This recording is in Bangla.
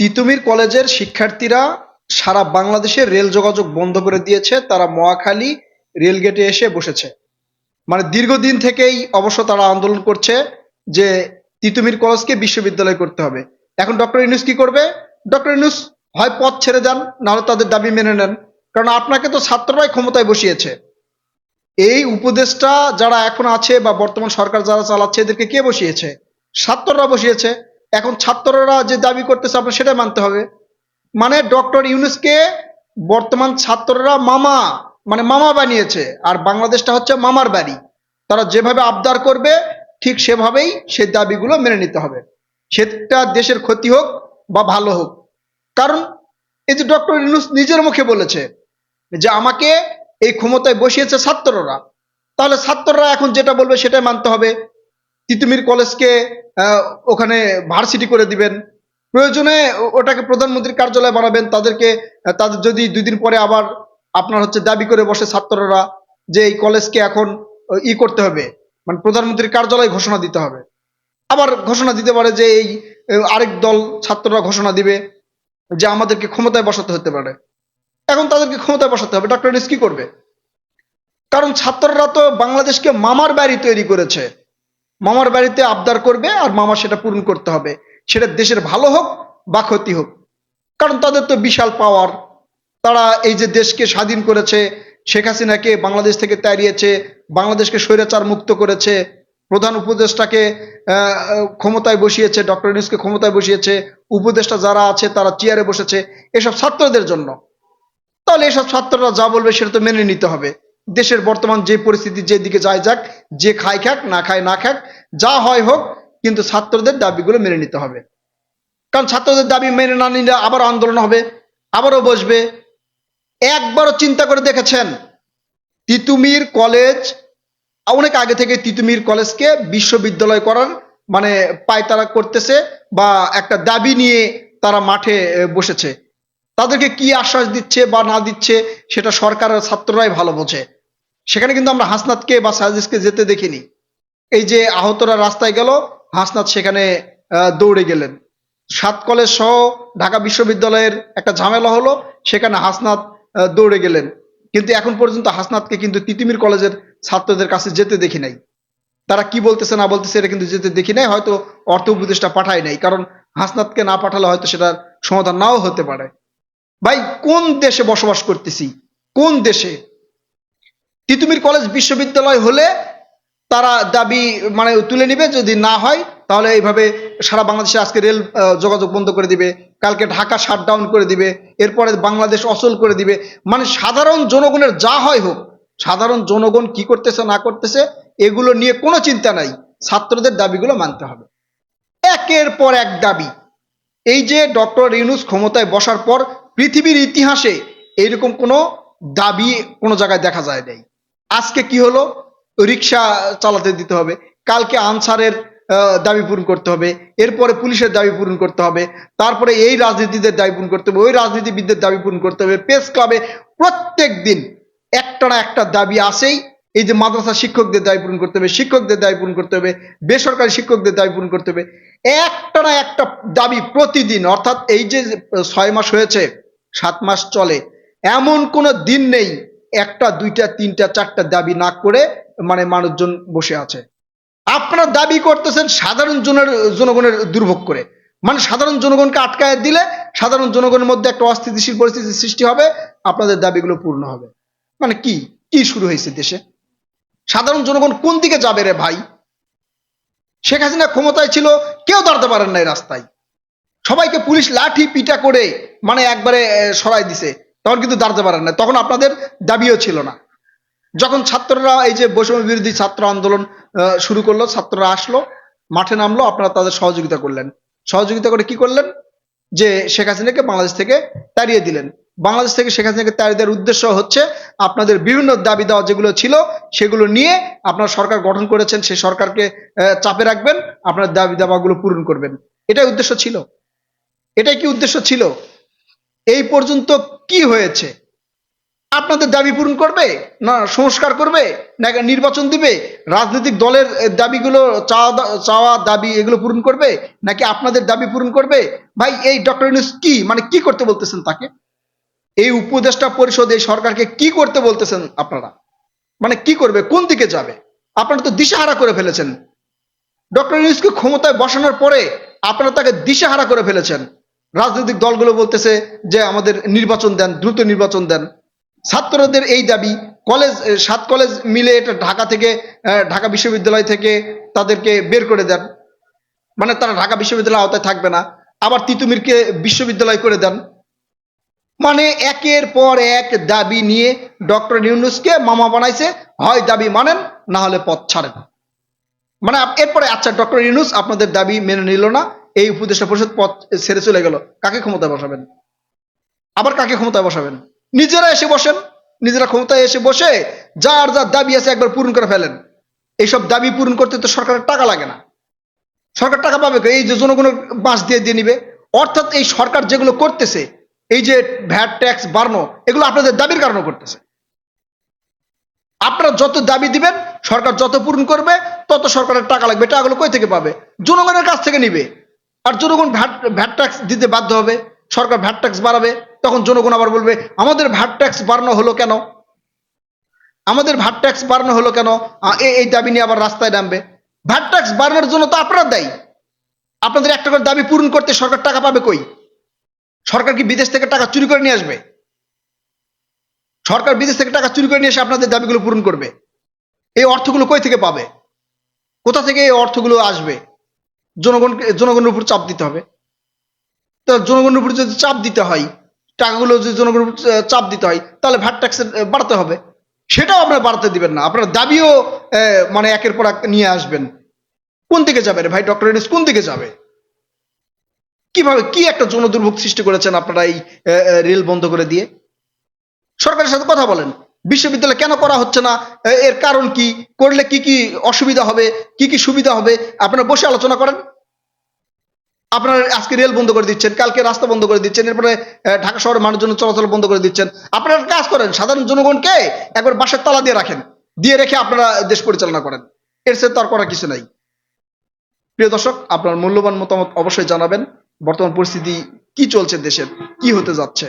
তিতুমির কলেজের শিক্ষার্থীরা সারা বাংলাদেশে রেল যোগাযোগ বন্ধ করে দিয়েছে। তারা মহাখালী রেলগেটে এসে বসেছে। মানে দীর্ঘদিন থেকেই অবশ্য তারা আন্দোলন করছে যে তিতুমির কলেজকে বিশ্ববিদ্যালয় করতে হবে। এখন ডক্টর ইনুস কি করবে? ডক্টর ইনুস হয় পথ ছেড়ে যান, নাহলে তাদের দাবি মেনে নেন। কারণ আপনাকে তো ছাত্ররাই ক্ষমতায় বসিয়েছে। এই উপদেশটা যারা এখন আছে বা বর্তমান সরকার যারা চালাচ্ছে, এদেরকে কে বসিয়েছে? ছাত্ররা বসিয়েছে। এখন ছাত্ররা যে দাবি করতেছে আপনার সেটাই মানতে হবে। মানে ডক্টর ইউনুসকে বর্তমান ছাত্ররা মামা মানে মামা বানিয়েছে, আর বাংলাদেশটা হচ্ছে মামার বাড়ি। তারা যেভাবে আবদার করবে, ঠিক সেভাবেই সেই দাবিগুলো মেনে নিতে হবে। সেটা দেশের ক্ষতি হোক বা ভালো হোক। কারণ এই যে ডক্টর ইউনুস নিজের মুখে বলেছে যে আমাকে এই ক্ষমতায় বসিয়েছে ছাত্ররা, তাহলে ছাত্ররা এখন যেটা বলবে সেটাই মানতে হবে। তিতুমির কলেজকে ওখানে ভার্সিটি করে দিবেন। প্রয়োজনে ওটাকে প্রধানমন্ত্রীর কার্যালয় বানাবেন। তাদেরকে তাদের যদি দুই দিন পরে আবার আপনার হচ্ছে দাবি করে বসে ছাত্ররা যে এই কলেজকে এখন ই করতে হবে। মানে প্রধানমন্ত্রীর কার্যালয় ঘোষণা দিতে হবে। আবার ঘোষণা দিতে পারে যে এই আরেক দল ছাত্ররা ঘোষণা দিবে যে আমাদেরকে ক্ষমতায় বসাতে হতে পারে। এখন তাদেরকে ক্ষমতায় বসাতে হবে। ডক্টর ইউনূস কি করবে। কারণ ছাত্ররা তো বাংলাদেশকে মামার বাড়ি তৈরি করেছে। মামার বাড়িতে আবদার করবে আর মামা সেটা পূরণ করতে হবে। সেটা দেশের ভালো হোক বা ক্ষতি হোক। কারণ তাদের তো বিশাল পাওয়ার তারা এই যে দেশকে স্বাধীন করেছে, শেখ হাসিনাকে বাংলাদেশ থেকে তাড়িয়েছে, বাংলাদেশকে স্বৈরাচার মুক্ত করেছে, প্রধান উপদেষ্টাকে ক্ষমতায় বসিয়েছে ডক্টর ইউনূসকে ক্ষমতায় বসিয়েছে, উপদেষ্টা যারা আছে তারা চেয়ারে বসেছে, এসব ছাত্রদের জন্য। তাহলে এসব ছাত্ররা যা বলবে সেটা তো মেনে নিতে হবে। দেশের বর্তমান যে পরিস্থিতি যেদিকে যায় যাক, যে খায় খাক, না খায় না খাক, যা হয় হোক, কিন্তু ছাত্রদের দাবিগুলো মেনে নিতে হবে। কারণ ছাত্রদের দাবি মেনে না নিলে আবার আন্দোলন হবে, আবারও বসবে। একবারও চিন্তা করে দেখেছেন, তিতুমির কলেজ, অনেক আগে থেকে তিতুমির কলেজকে বিশ্ববিদ্যালয় করার মানে পায়তারা করতেছে বা একটা দাবি নিয়ে তারা মাঠে বসেছে। তাদেরকে কি আশ্বাস দিচ্ছে বা না দিচ্ছে সেটা সরকার আর ছাত্ররাই ভালো বোঝে। সেখানে কিন্তু আমরা হাসনাতকে বা সাজিসকে যেতে দেখিনি। এই যে আহতরা রাস্তায় গেল, হাসনাত সেখানে দৌড়ে গেলেন। সাত কলেজ সহ ঢাকা বিশ্ববিদ্যালয়ের একটা ঝামেলা হলো, সেখানে হাসনাত দৌড়ে গেলেন। কিন্তু এখন পর্যন্ত হাসনাতকে কিন্তু তিতিমির কলেজের ছাত্রদের কাছে যেতে দেখি নাই। তারা কি বলতেছে, না বলতেছে, এটা কিন্তু যেতে দেখি নাই। হয়তো অর্থ উপদেশটা পাঠায় নাই, কারণ হাসনাতকে না পাঠালে হয়তো সেটার সমাধান নাও হতে পারে। ভাই, কোন দেশে বসবাস করতেছি? কোন দেশে? তিতুমির কলেজ বিশ্ববিদ্যালয় হলে তারা দাবি মানে তুলে নিবে, যদি না হয়, তাহলে এইভাবে সারা বাংলাদেশে আজকে রেল যোগাযোগ বন্ধ করে দিবে, কালকে ঢাকা শাটডাউন করে দিবে, এরপরে বাংলাদেশ অচল করে দিবে। মানে সাধারণ জনগণের যা হয় হোক, সাধারণ জনগণ কি করতেছে, না করতেছে, এগুলো নিয়ে কোনো চিন্তা নাই। ছাত্রদের দাবিগুলো মানতে হবে। একের পর এক দাবি। এই যে ডক্টর ইউনুস ক্ষমতায় বসার পর পৃথিবীর ইতিহাসে এইরকম কোনো দাবি কোনো জায়গায় দেখা যায় নাই। আজকে কি হলো? রিক্সা চালাতে দিতে হবে, কালকে আনসারের দাবি পূরণ করতে হবে, এরপরে পুলিশের দাবি পূরণ করতে হবে, তারপরে এই রাজনীতিদের দাবি পূরণ করতে হবে, ওই রাজনীতিবিদদের দাবি পূরণ করতে হবে। প্রেস ক্লাবে প্রত্যেক দিন একটা না একটা দাবি আসেই এই যে মাদ্রাসা শিক্ষকদের দাবি পূরণ করতে হবে, শিক্ষকদের দাবি পূরণ করতে হবে, বেসরকারি শিক্ষকদের দাবি পূরণ করতে হবে। একটা না একটা দাবি প্রতিদিন, অর্থাৎ এই যে ছয় মাস হয়েছে সাত মাস চলে। এমন কোনো দিন নেই, একটা, দুইটা, তিনটা, চারটা দাবি না করে মানে মানুষজন বসে আছে। আপনারা দাবি করতেছেন সাধারণ জনের, জনগণের দুর্ভোগ করে। মানে সাধারণ জনগণকে আটকায় দিলে সাধারণ জনগণের মধ্যে একটা অস্থিতিশীল পরিস্থিতির সৃষ্টি হবে, আপনাদের দাবিগুলো পূর্ণ হবে। মানে কি কি শুরু হয়েছে দেশে? সাধারণ জনগণ কোন দিকে যাবে রে ভাই? শেখ হাসিনা ক্ষমতায় ছিল, কেউ দাঁড়াতে পারেন নাই রাস্তায়। সবাইকে পুলিশ লাঠি পিটা করে মানে একবারে সরাই দিছে। তখন কিন্তু দাঁড়াতে পারেন না। তখন আপনাদের দাবিও ছিল না। যখন ছাত্ররা, এই যে বৈষম্য বিরোধী ছাত্র আন্দোলন শুরু করল, ছাত্ররা আসলো, মাঠে নামলো, আপনারা তাদের সহযোগিতা করলেন। সহযোগিতা করে কি করলেন? যে শেখ হাসিনাকে বাংলাদেশ থেকে তাড়িয়ে দিলেন। বাংলাদেশ থেকে শেখ হাসিনাকে তাড়িয়ে দেওয়ার উদ্দেশ্য হচ্ছে আপনাদের বিভিন্ন দাবি দেওয়া যেগুলো ছিল, সেগুলো নিয়ে আপনার সরকার গঠন করেছেন। সেই সরকারকে চাপে রাখবেন, আপনার দাবি দাবাগুলো পূরণ করবেন। এটাই উদ্দেশ্য ছিল। এটাই কি উদ্দেশ্য ছিল? এই পর্যন্ত কি হয়েছে? আপনাদের দাবি পূরণ করবে? না, সংস্কার করবে? না, নির্বাচন দিবে? রাজনৈতিক দলের দাবিগুলো, চাওয়া চাওয়া দাবি এগুলো পূরণ করবে? নাকি আপনাদের দাবি পূরণ করবে? ভাই, এই ডক্টর ইউনুস কি? মানে কি করতে বলতেছেন তাকে? এই উপদেষ্টা পরিষদ, এই সরকারকে কি করতে বলতেছেন আপনারা? মানে কি করবে? কোন দিকে যাবে? আপনারা তো দিশাহারা করে ফেলেছেন। ডক্টর ইউনুসকে ক্ষমতায় বসানোর পরে আপনারা তাকে দিশাহারা করে ফেলেছেন। রাজনৈতিক দলগুলো বলতেছে যে আমাদের নির্বাচন দেন, দ্রুত নির্বাচন দেন। ছাত্রদের এই দাবি, কলেজ সাত কলেজ মিলে এটা ঢাকা থেকে ঢাকা বিশ্ববিদ্যালয় থেকে তাদেরকে বের করে দেন। মানে তারা ঢাকা বিশ্ববিদ্যালয়ের আওতায় থাকবে না। আবার তিতুমিরকে বিশ্ববিদ্যালয় করে দেন। মানে একের পর এক দাবি নিয়ে ডক্টর ইউনুসকে মামা বানাইছে। হয় দাবি মানেন, না হলে পথ ছাড়েন। মানে এরপরে আচ্ছা ডক্টর ইউনুস আপনাদের দাবি মেনে নিল না। এই উপদেষ্টা পরিষদ পথ ছেড়ে চলে গেল। কাকে ক্ষমতায় বসাবেন? আবার কাকে ক্ষমতায় বসাবেন? নিজেরা এসে বসেন। নিজেরা ক্ষমতায় এসে বসে যার যার দাবি আছে একবার পূরণ করে ফেলেন। এইসব দাবি পূরণ করতে তো সরকারের টাকা লাগে না। সরকার টাকা পাবে এই যে জনগণের বাঁশ দিয়ে দিয়ে নিবে। অর্থাৎ এই সরকার যেগুলো করতেছে, এই যে ভ্যাট, ট্যাক্স, বাড়ানো, এগুলো আপনাদের দাবির কারণে করতেছে। আপনারা যত দাবি দিবেন, সরকার যত পূরণ করবে, তত সরকারের টাকা লাগবে। টাকাগুলো কই থেকে পাবে? জনগণের কাছ থেকে নিবে। আর জনগণ ভ্যাট ভ্যাট ট্যাক্স দিতে বাধ্য হবে, সরকার ভ্যাট ট্যাক্স বাড়াবে, তখন জনগণ আবার বলবে, আমাদের ভ্যাট ট্যাক্স বাড়ানো হলো কেন? আমাদের ভ্যাট ট্যাক্স বাড়ানো হলো কেন? এই দাবি নিয়ে আবার রাস্তায় নামবে। ভ্যাট ট্যাক্স বাড়ানোর জন্য তো আপনারা দায়ী। আপনাদের একটা করে দাবি পূরণ করতে সরকার টাকা পাবে কই? সরকার কি বিদেশ থেকে টাকা চুরি করে নিয়ে আসবে? সরকার বিদেশ থেকে টাকা চুরি করে নিয়ে এসে আপনাদের দাবিগুলো পূরণ করবে। এই অর্থগুলো কই থেকে পাবে? কোথা থেকে এই অর্থগুলো আসবে? জনগণকে, জনগণের উপর চাপ দিতে হবে। তো জনগণের উপর যদি চাপ দিতে হয়, টাকাগুলো যদি জনগণের উপর চাপ দিতে হয়, তাহলে ভ্যাট ট্যাক্স বাড়াতে হবে। সেটাও আপনারা বাড়াতে দিবেন না। আপনার দাবিও মানে একের পর এক নিয়ে আসবেন। কোন দিকে যাবে রে ভাই? ডক্টর ইউনুস কোন দিকে যাবে? কীভাবে, কি একটা জনদুর্ভোগ সৃষ্টি করেছেন আপনারা এই রেল বন্ধ করে দিয়ে? সরকারের সাথে কথা বলেন। বিশ্ববিদ্যালয় কেন করা হচ্ছে না? এর কারণ কি? করলে কি কি অসুবিধা হবে? কি কি সুবিধা হবে? আপনারা বসে আলোচনা করেন। আপনারা আজকে রেল বন্ধ করে দিচ্ছেন, কালকে রাস্তা বন্ধ করে দিচ্ছেন, এরপরে ঢাকা শহরের মানুষজন চলাচল বন্ধ করে দিচ্ছেন। আপনারা কাজ করেন, সাধারণ জনগণকে একবার বাসের তালা দিয়ে রাখেন, দিয়ে রেখে আপনারা দেশ পরিচালনা করেন। এর সাথে তার করার কিছু নাই। প্রিয় দর্শক, আপনার মূল্যবান মতামত অবশ্যই জানাবেন। বর্তমান পরিস্থিতি কি চলছে দেশের? কি হতে যাচ্ছে?